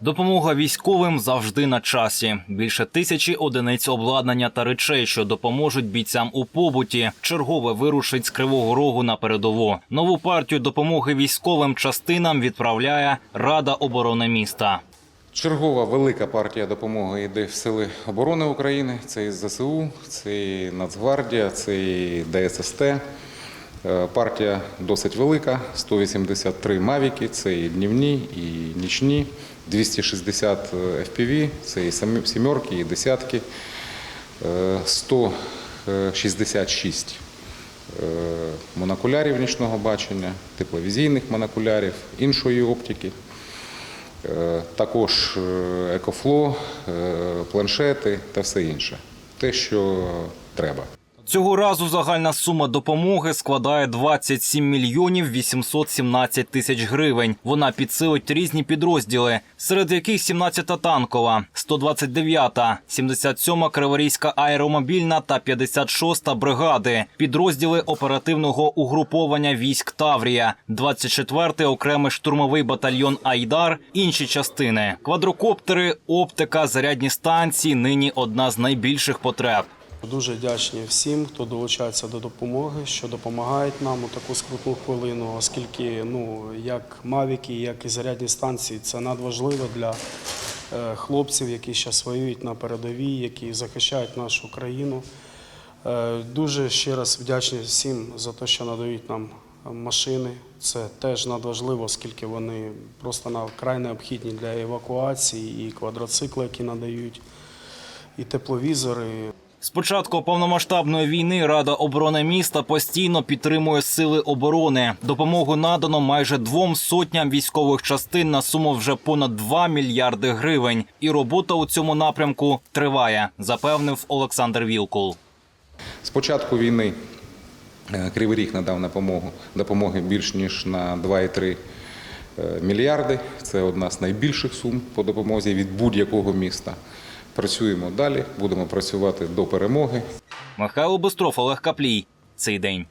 Допомога військовим завжди на часі. Більше тисячі одиниць обладнання та речей, що допоможуть бійцям у побуті. Чергове вирушить з Кривого Рогу на передову. Нову партію допомоги військовим частинам відправляє Рада оборони міста. Чергова велика партія допомоги йде в Сили оборони України. Це і ЗСУ, це і Нацгвардія, це і ДССТ. Е, Партія досить велика: 183 мавіки, це і днівні, і нічні, 260 FPV, це і сімерки, і десятки, Е, 166 е, монокулярів нічного бачення, тепловізійних монокулярів, іншої оптики. Е, Також е, екофло, е, планшети та все інше. Те, що треба. Цього разу загальна сума допомоги складає 27 мільйонів 817 тисяч гривень. Вона підсилить різні підрозділи, серед яких 17-та танкова, 129-та, 77-та Криворізька аеромобільна та 56-та бригади, підрозділи оперативного угруповання військ Таврія, 24-й окремий штурмовий батальйон Айдар, інші частини, квадрокоптери, оптика, зарядні станції нині одна з найбільших потреб. Дуже вдячні всім, хто долучається до допомоги, що допомагають нам у таку скрутну хвилину, оскільки ну, як мавіки, як і зарядні станції це надважливо для е, хлопців, які зараз воюють на передовій, які захищають нашу країну. Е, Дуже ще раз вдячні всім за те, що надають нам машини. Це теж надважливо, оскільки вони просто вкрай необхідні для евакуації, і квадроцикли, які надають, і тепловізори. З початку повномасштабної війни Рада оборони міста постійно підтримує сили оборони. Допомогу надано майже двом сотням військових частин на суму вже понад 2 мільярди гривень. І робота у цьому напрямку триває, запевнив Олександр Вілкул. З початку війни е, Кривий Ріг надав допомогу, допомоги більш ніж на 2,3 е, мільярди. Це одна з найбільших сум по допомозі від будь-якого міста. Працюємо далі, будемо працювати до перемоги. Михайло Бистров, Олег Каплій. Цей день.